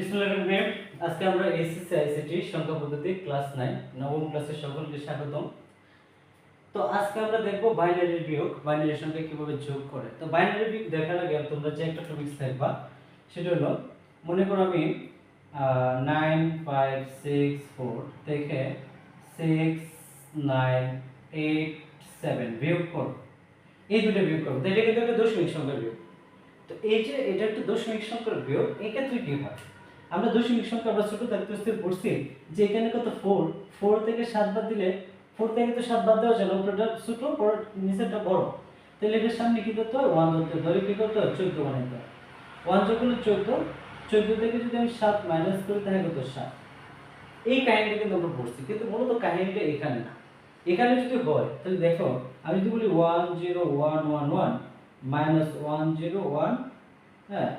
আজকে আমরা SSC ICT সংখ্যা পদ্ধতি ক্লাস নাইন নবম ক্লাসের সকলকে স্বাগতম। তো আজকে আমরা দেখব বাইনারি বিয়োগ বাইনারি সংখ্যা কীভাবে যোগ করে। তো বাইনারি বিয়োগ দেখার আগে তোমরা যে একটা টপিকস থাকবা সেটা হলো, মনে করো আমি নাইন ফাইভ সিক্স ফোর থেকে সিক্স নাইন এইট সেভেন বিয়োগ করো। এই দুটো বিয়োগ করব এটা কিন্তু একটা দশমিক সংখ্যার বিয়োগ। তো এই যে এটা একটা দশমিক সংখ্যার বিয়োগ এই ক্ষেত্রে কি হয়। আমরা দশমিক সংখ্যা আমরা ছোট থাকতে থাকতে পড়ছি যে এখানে কত ফোর ফোর থেকে সাত বাদ দিলে ফোর থেকে তো সাত বাদ দেওয়া যায় উপরেটা ছোট, পর নিচেরটা বড়। তাহলে এটার সামনে কি করতে হয়? ওয়ান ধরতে। ধরে কি করতে হয়? চোদ্দ বানাইতে হয় ওয়ান যোগ করলে চোদ্দ চোদ্দ থেকে যদি আমি সাত মাইনাস করি, তাহলে কত? সাত। এই কাহিনীটা কিন্তু আমরা পড়ছি, কিন্তু মূলত কাহিনীটা এখানে না। এখানে যদি হয়, তাহলে দেখো, আমি যদি বলি one zero one one one minus one zero one হ্যাঁ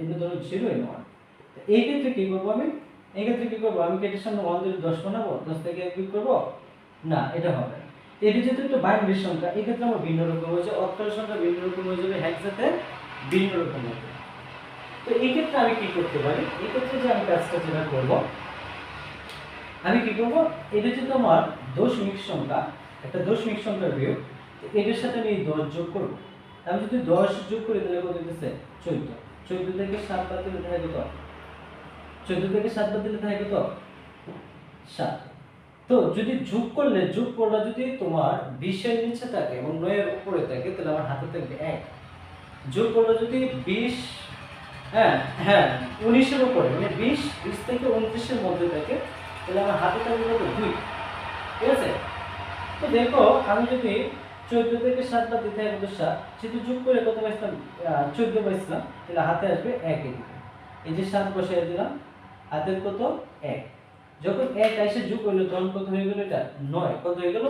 এটা ধরো জিরো ওয়ান এই ক্ষেত্রে কী করব আমি? এই ক্ষেত্রে কী করব? আমি এটার ওয়ান দশ বানাবো? দশ থেকে এক করব? না, এটা হবে। যেহেতু একটা সংখ্যা আমার ভিন্ন রকম হয়েছে সংখ্যা ভিন্ন রকম হয়ে যাবে হ্যাকসাতে ভিন্ন রকম হবে। তো আমি কি করতে পারি? যে আমি কাজটা যেটা করব, আমি কি করব? এটা যেহেতু আমার দশমিক সংখ্যা, একটা দশমিক সংখ্যার বিয়োগ এটার সাথে আমি দশ যোগ করব। আমি যদি দশ যোগ করি, তাহলে কত দিতেছে থেকে সাত বাদ দিলে চোদ্দ থেকে সাত বাদ দিলে থাকে কত? সাত। তো যদি যোগ করলে যোগ করলে যদি তোমার বিশের নিচে থাকে এবং নয়ের উপরে থাকে, তাহলে আমার হাতে থাকবে এক। যোগ করলে যদি বিশ হ্যাঁ হ্যাঁ উনিশের উপরে মানে বিশ বিশ থেকে উনত্রিশের মধ্যে থাকে, তাহলে আমার হাতে থাকবে কত? দুই। ঠিক আছে? তো দেখো, আমি যদি চোদ্দ থেকে সাত বাদ দিতে কত? সাত। যেহেতু যোগ করে কত পাইছিলাম? চোদ্দ পাইছিলাম, তাহলে হাতে আসবে এক এই যে সাত বসাই দিলাম হাতের কত? এক। যখন এক এসে যোগ হইল তখন কত হয়ে গেল? এটা নয়। কত হয়ে গেল?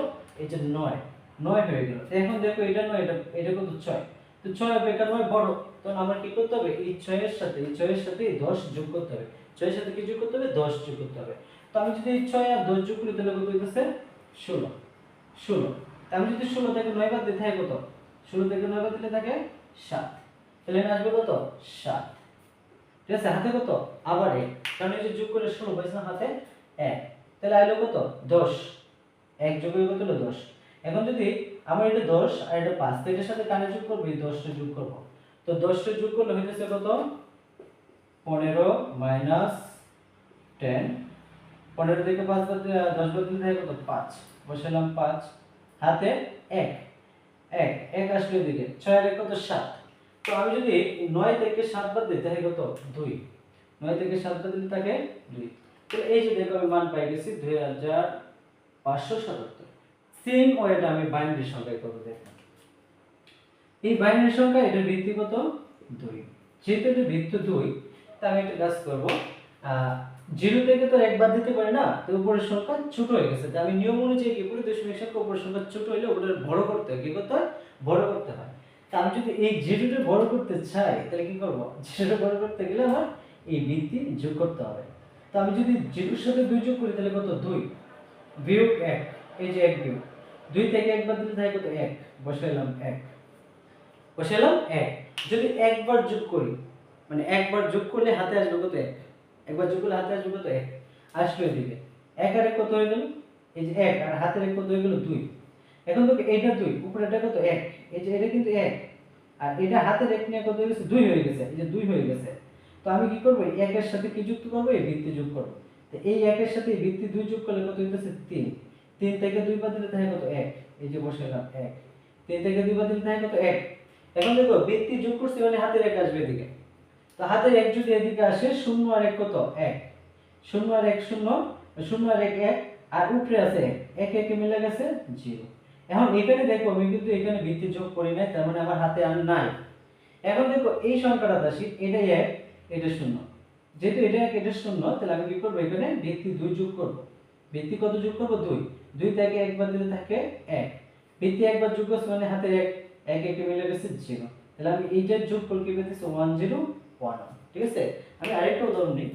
যে নয়। নয় হয়ে গেল। এখন দেখো, এটা নয়, এটা এটা কত? ছয়। তো ছয় এটা নয়, বড়। তখন আমার কি করতে হবে? এই ছয়ের সাথে, এই ছয়ের সাথে দশ যোগ করতে হবে। ছয়ের সাথে কি যোগ করতে হবে? দশ যোগ করতে হবে। তো আমি যদি এই ছয় আর দশ যোগ করি, তাহলে কত হইতেছে? ষোলো। ষোলো। আমি যদি ষোলো থেকে নয় বাদ দিতে থাকে কত? ষোলো থেকে নয় বাদ দিলে থাকে সাত। তাহলে আসবে কত? সাত। ঠিক আছে, হাতে কত? আবার এক। কারণ এই যে যোগ করে ষোলো পাইছিলাম হাতে? এক। তাহলে আইলো কত? দশ। এক যোগ হয়ে কত হলো দশ। এখন যদি আমার এটা দশ আর এটা পাঁচ, তো এটার সাথে কানে যোগ করব? দশটা যোগ করব। তো দশটা যোগ করলে হইতেছে কত? পনেরো মাইনাস টেন। পনেরো থেকে পাঁচ বাদ দশ বাদ দিলে কত? পাঁচ। বসালাম পাঁচ। হাতে এক। এক। এক আসলে দিকে ছয় এক কত? সাত। তো আমি যদি নয় থেকে সাত বাদ দিই, তাহলে কত? দুই। নয় থেকে সাত বাদ দিলে থাকে দুই। তো এই যে দেখো আমি মান পাই গেছি, দুই হাজার পাঁচশো সাতাত্তর। সেম ওয়েটা আমি বাইনারি সংখ্যায় কত দেখলাম? এই বাইনারি সংখ্যা, এটার ভিত্তি কত? দুই। যেহেতু এটা ভিত্তি দুই, তা আমি একটা কাজ করব জিরো থেকে তো একবার দিতে পারি না, তো উপরের সংখ্যা ছোট হয়ে গেছে। আমি নিয়ম অনুযায়ী কি করি? দশমিক সংখ্যা উপরের সংখ্যা ছোট হলে ওটা বড় করতে হয়। কি করতে হয়? বড় করতে হয়। আমি যদি এই জিরোটা বড় করতে চাই, তাহলে কি করব? জিরোটা বড় করতে গেলে আমার এই ভিত্তি যোগ করতে হবে। তো আমি যদি জিরোর সাথে দুই যোগ করি, তাহলে কত? দুই। বিয়োগ এক। এই যে এক বিয়োগ। দুই থেকে একবার দিলে থাকে কত? এক। বসাইলাম এক। বসাইলাম এক। যদি একবার যোগ করি মানে একবার যোগ করলে হাতে আসবে কত? এক। একবার যোগ করলে হাতে আসবে কত? এক। আসলো এদিকে। এক আর এক কত হয়ে গেল? এই যে এক। আর হাতের এক কত হয়ে গেল? দুই। এখন তো এটা দুই উপরে এটা কত? এক। এই যে এটা কিন্তু এক। আর এটা হাতের এক নিয়ে কত হয়ে গেছে দুই হয়ে গেছে। এই যে দুই হয়ে গেছে। তো আমি কি করব? একের সাথে কি যুক্ত করব? এই ভিত্তি যোগ করব। তো এই একের সাথে ভিত্তি দুই যোগ করলে কত হইতেছে? তিন। তিন থেকে দুই বাদ দিলে থাকে কত? এক। এই যে বসাইলাম এক। তিন থেকে দুই বাদ দিলে থাকে কত? এক। এখন দেখো ভিত্তি যোগ করছি মানে হাতের এক আসবে এদিকে। তো হাতের এক যদি এদিকে আসে, শূন্য আর এক কত? এক। শূন্য আর এক শূন্য শূন্য আর এক এক, আর উপরে আছে এক একে মিলে গেছে জিরো। এখন এখানে দেখো, আমি কিন্তু এখানে ভিত্তি যোগ করি নাই, তার মানে আমার হাতে আর নাই। এখন দেখো, এই সংখ্যাটা আসি এটা এক, এটা শূন্য। যেহেতু এটা এক, এটা শূন্য, তাহলে আমি কি করব এখানে? ভিত্তি দুই যোগ করব। ভিত্তি কত যোগ করব? দুই। দুই থেকে একবার দিলে থাকে এক। ভিত্তি একবার যোগ করছে মানে হাতে এক এক একে মিলে গেছে জিরো। তাহলে আমি এইটার যোগ করলে কি পেতেছি? ওয়ান জিরো ওয়ান ঠিক আছে? আমি আরেকটা উদাহরণ নিই।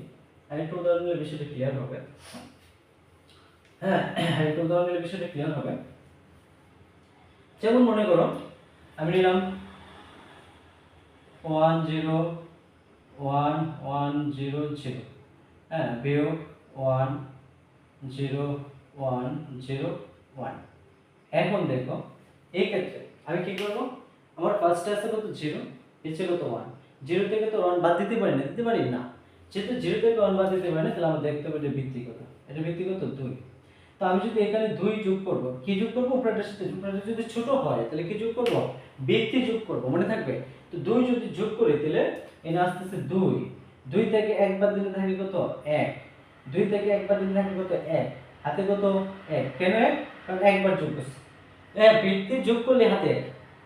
আরেকটা উদাহরণ নিলে বিষয়টা ক্লিয়ার হবে। হ্যাঁ আরেকটা উদাহরণ নিলে বিষয়টা ক্লিয়ার হবে। যেমন মনে করো, আমি নিলাম one zero one one zero zero হ্যাঁ বিয়োগ one zero one zero one এখন দেখো, এই ক্ষেত্রে আমি কি করব? আমার ফার্স্টে আছে কত জিরো নিচে কত ওয়ান জিরো থেকে তো ওয়ান বাদ দিতে পারি না, দিতে পারি না। যেহেতু জিরো থেকে ওয়ান বাদ দিতে পারি না, তাহলে আমরা দেখতে পারি এটা ভিত্তি কত এটা ভিত্তি কত দুই। তো আমি যদি এখানে দুই যোগ করব, কি যোগ করব? উপরেটার সাথে উপরেটা যদি ছোট হয়, তাহলে কি যোগ করব? ব্যক্তি যোগ করব, মনে থাকবে? তো দুই যদি যোগ করি, তাহলে এখানে আসতেছে দুই। দুই থেকে একবার দিলে থাকে কত? এক। দুই থেকে একবার দিলে থাকে কত? এক। হাতে কত? এক। কেন এক? কারণ একবার যোগ করছে। হ্যাঁ বৃত্তি যোগ করলে হাতে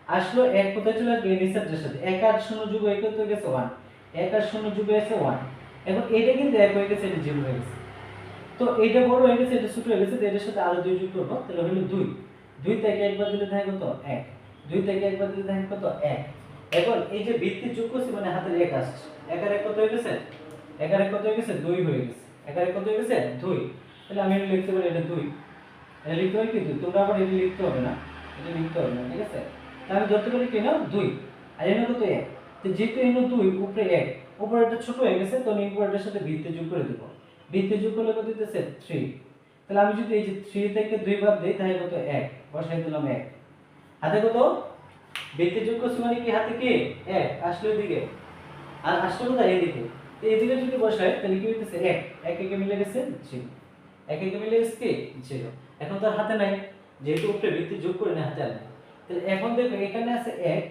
আসলো এক, কোথায় চলে আসবে? নিচের সাথে। এক আর শূন্য যোগ হয়ে গেছে ওয়ান এক আর শূন্য যোগ হয়ে গেছে ওয়ান এখন এটা কিন্তু এক হয়ে গেছে, এটা জিরো হয়ে গেছে। তো এইটা বড় হয়ে গেছে এটা ছোট হয়ে গেছে এটার সাথে আরও দুই যোগ করব। তাহলে হলো দুই। দুই থেকে একবার দিলে থাকে কত? এক। দুই থেকে একবার দিলে থাকে কত? এক। এখন এই যে বৃত্তি যোগ করছি মানে হাতের এক আসছে। একার এক কত হয়ে গেছে? একার এক কত হয়ে গেছে? দুই হয়ে গেছে। একার এক কত হয়ে গেছে? দুই। তাহলে আমি লিখতে পারি, এটা দুই। এটা লিখতে পারি কিন্তু তোমরা আবার এটা লিখতে হবে না। এটা লিখতে হবে না, ঠিক আছে? তাহলে আমি ধরতে পারি কি না দুই। আর এনে কত এক? তো যেহেতু এনে দুই, উপরে এক। উপরে একটা ছোট হয়ে গেছে, তো আমি উপরেটার সাথে বৃত্তি যোগ করে দেবো। বৃত্তি যোগ করলে কত দিতেছে থ্রি তাহলে আমি যদি এই যে থ্রি থেকে দুই বাদ দিই, তাহলে কত? এক। বসাই দিলাম এক। হাতে কত? বৃত্তি যোগ করছি মানে কি? হাতে কি? এক। আসলো এদিকে। আর আসলো কোথায়? এদিকে। এদিকে যদি বসাই, তাহলে কি হইতেছে? এক। এক একে মিলে গেছে জিরো এক একে মিলে গেছে কি? জিরো এখন তো আর হাতে নাই। যেহেতু উপরে বৃত্তি যোগ করে না হাতে আর তাহলে এখন দেখো, এখানে আছে এক,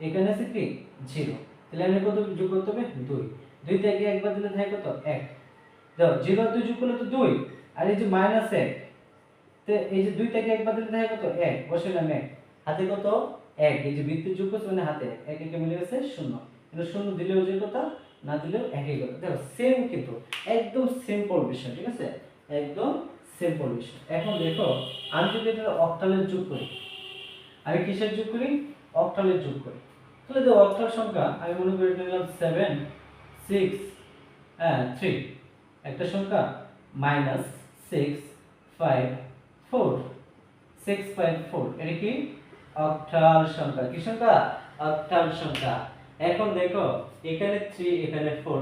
এখানে আছে কি? জিরো তাহলে আমি কত যোগ করতে হবে? দুই। দুই থেকে একবার দিলে থাকে কত? এক। দাও জিরো আর দুই যোগ করলে তো দুই, আর এই যে মাইনাস এক, তো এই যে দুই থেকে একবার দিলে থাকে কত? এক বসাইলাম এক। হাতে কত? এক, এই যে বৃত্তি যোগ করছে মানে হাতে। এক একে মিলে গেছে শূন্য। কিন্তু শূন্য দিলেও যে কথা, না দিলেও একই কথা। দেখো সেম কিন্তু, একদম সিম্পল বিষয়, ঠিক আছে? একদম সিম্পল বিষয়। এখন দেখো, আমি যদি এটা অক্টালের যোগ করি, আমি কিসের যোগ করি? অক্টালের যোগ করি। তাহলে যে অক্টাল সংখ্যা, আমি মনে করি এটা নিলাম সেভেন সিক্স হ্যাঁ থ্রি একটা সংখ্যা minus six five four six five four এটা কি? অক্টাল সংখ্যা। কি সংখ্যা? অক্টাল সংখ্যা। এখন দেখো, এখানে থ্রি এখানে ফোর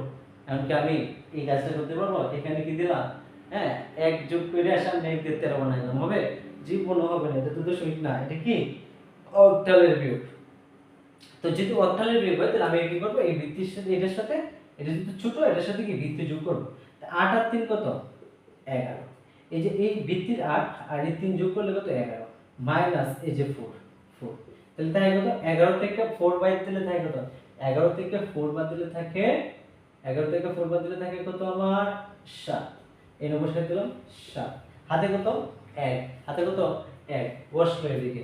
এমনকি আমি এই কাজটা করতে পারব? এখানে কি দিলাম? হ্যাঁ এক যোগ করে সামনে এক দিয়ে তেরো বানাইলাম। হবে? জীবন হবে না, এটা তো দশমিক না। এটা কি? অক্টালের বিয়োগ। তো যেহেতু অক্টালের বিয়োগ হয়, তাহলে আমি কি করব? এই বৃত্তির সাথে, এটার সাথে, এটা যেহেতু ছোট এটার সাথে কি বৃত্তি যোগ করব? আট আর তিন কত? এগারো। এই যে এই বৃত্তির আট আর এই তিন যোগ করলে কত? এগারো। মাইনাস এই যে ফোর ফোর তাহলে তাই কত? এগারো থেকে ফোর বাই দিলে থাকে কত? এগারো থেকে ফোর বাদ দিলে থাকে, এগারো থেকে ফোর বাদ দিলে থাকে কত আমার? সাত। এই নম্বর সাথে দিলাম, সাত। হাতে কত? এক। হাতে কত? এক। বসল এদিকে।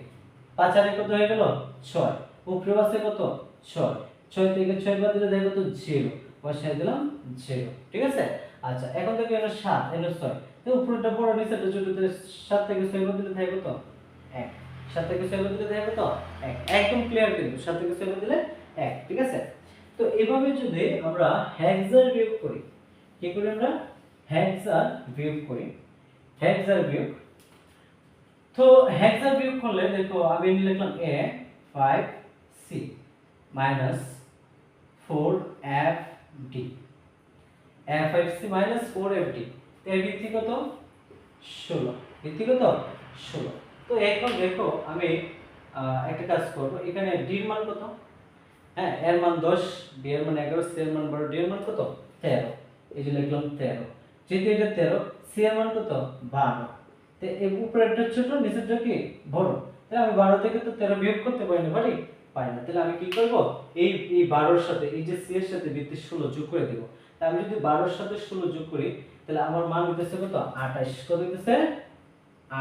পাঁচ আরে কত হয়ে গেল? ছয়। উপরে আছে কত? ছয়। ছয় থেকে ছয় বাদ দিলে দেখো কত? জিরো বসাই দিলাম জিরো ঠিক আছে? আচ্ছা এখন এলো সাত এলো ছয়। তো বড় ছোট সাত থেকে ছয় বাদ দিলে থাকে কত? এক। সাত থেকে ছয় বাদ দিলে থাকে কত? এক। একদম ক্লিয়ার কিন্তু, সাত থেকে ছয় এক, ঠিক আছে? তো এভাবে যদি আমরা হ্যাক্সার বিয়োগ করি, কি করি আমরা? হ্যাক্সার বিয়োগ করি। হ্যাক্সার বিয়োগ। তো হ্যাক্সার বিয়োগ করলে দেখো, আমি লিখলাম A five C minus four F D F five C minus four F D এর কত? ষোলো। ভিত্তি কত? ষোলো। তো এখন দেখো আমি একটা কাজ করব। এখানে ডির মান কত? হ্যাঁ এর মান দশ ডি এর মান এগারো সি এর মান বারো ডি এর মান কত? তেরো। এই যে লিখলাম তেরো। যেহেতু এটা তেরো সি এর মান কত? বারো। তো উপরেরটা ছোট, নিচেরটা কি? বড়। তাহলে আমি বারো থেকে তো তেরো বিয়োগ করতে পারি না পারি পারি না। তাহলে আমি কি করব? এই এই বারোর সাথে, এই যে সি এর সাথে বৃত্তি ষোলো যোগ করে দেবো। তা আমি যদি বারোর সাথে ষোলো যোগ করি, তাহলে আমার মান হইতেছে কত? আঠাশ কত হইতেছে?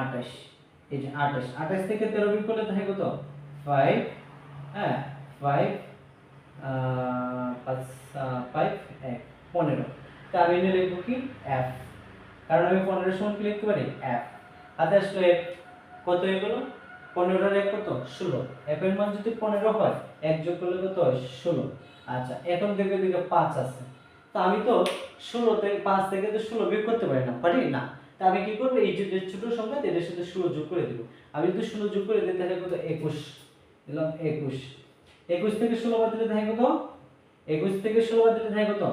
আঠাশ এই যে আঠাশ আঠাশ থেকে তেরো বিয়োগ করলে থাকে কত? ফাইভ হ্যাঁ ফাইভ ফাইভ এক। পনেরো। তা আমি এনে লিখব কি? এফ কারণ আমি পনেরো সমান কি লিখতে পারি? এফ হাতে আসলো কত হয়ে গেল? পনেরোর এক কত? ষোলো। এর মান যদি পনেরো হয় এক যোগ করলে কত হয়? ষোলো। আচ্ছা এখন দেখবে দিকে পাঁচ আছে। তো আমি তো ষোলো থেকে পাঁচ থেকে তো ষোলো বিয়োগ করতে পারি না। পারি? না। তা আমি কি করব? এই যে ছোট সংখ্যা এটার সাথে ষোলো যোগ করে দেবো। আমি যদি ষোলো যোগ করে দিই তাহলে কত? একুশ। দিলাম একুশ। একুশ থেকে ষোলো বাদ দিলে থাকে কত? একুশ থেকে ষোলো বাদ দিলে থাকে কত?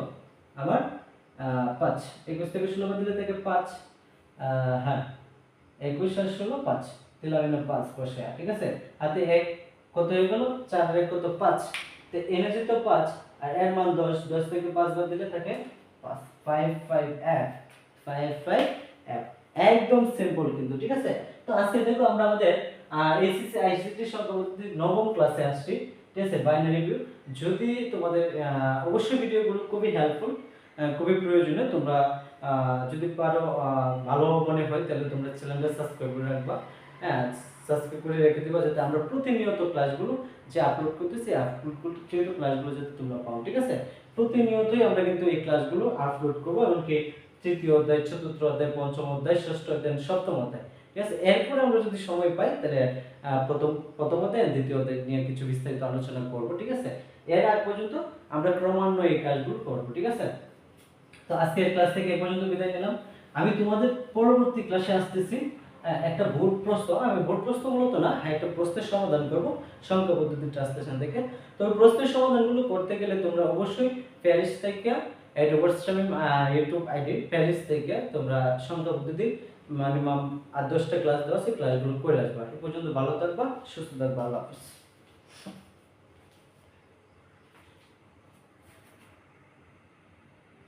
আহ, পাঁচ। একুশ থেকে ষোলো বাদ দিলে থাকে পাঁচ। হ্যাঁ। একুশ আর ষোলো পাঁচ। দিলাম এনে পাঁচ বসে ঠিক আছে? হাতে এক কত হয়ে গেল? চার, এক কত পাঁচ। তো এনে যেত পাঁচ, আর এর মান দশ দশ থেকে পাঁচ বাদ দিলে থাকে পাঁচ five five F five five F একদম সিম্পল কিন্তু, ঠিক আছে? তো আজকে দেখো আমরা আমাদের এসিসি আইসিটি সংখ্যাপদ্ধতির নবম ক্লাসে আসছি, ঠিক আছে? বাইনারি ভিউ যদি তোমাদের অবশ্যই ভিডিওগুলো খুবই হেল্পফুল খুবই প্রয়োজনীয়, তোমরা যদি পারো ভালো মনে হয়, তাহলে তোমরা চ্যানেলটা সাবস্ক্রাইব করে রাখবা। হ্যাঁ সাবস্ক্রাইব করে রেখে দিবা যাতে আমরা প্রতিনিয়ত ক্লাসগুলো যে আপলোড করতেছি আপলোড করতে ক্লাসগুলো যাতে তোমরা পাও, ঠিক আছে? প্রতিনিয়তই আমরা কিন্তু এই ক্লাসগুলো আপলোড করব, এমনকি তৃতীয় অধ্যায়, চতুর্থ অধ্যায়, পঞ্চম অধ্যায়, ষষ্ঠ অধ্যায়, সপ্তম অধ্যায়, ঠিক আছে? এরপরে আমরা যদি সময় পাই, তাহলে প্রথম প্রথম অধ্যায় দ্বিতীয় অধ্যায় নিয়ে কিছু বিস্তারিত আলোচনা করব, ঠিক আছে? এর আগ পর্যন্ত আমরা ক্রমান্বয়ে এই কাজগুলো করব, ঠিক আছে? তো আজকের ক্লাস থেকে এই পর্যন্ত বিদায় নিলাম। আমি তোমাদের পরবর্তী ক্লাসে আসতেছি। একটা ভোট প্রশ্ন আমি ভোট প্রশ্ন মূলত না হ্যাঁ একটা প্রশ্নের সমাধান করব সংখ্যা পদ্ধতি ট্রান্সলেশন থেকে। তো প্রশ্নের সমাধানগুলো করতে গেলে তোমরা অবশ্যই প্যারিস থেকে ইউটিউব আইডি, প্যারিস থেকে তোমরা সংখ্যা পদ্ধতি মানে আর দশটা ক্লাস দেওয়া সেই ক্লাসগুলো করে আসবা। পর্যন্ত ভালো থাকবা, সুস্থ থাকবা, আল্লাহ হাফিজ।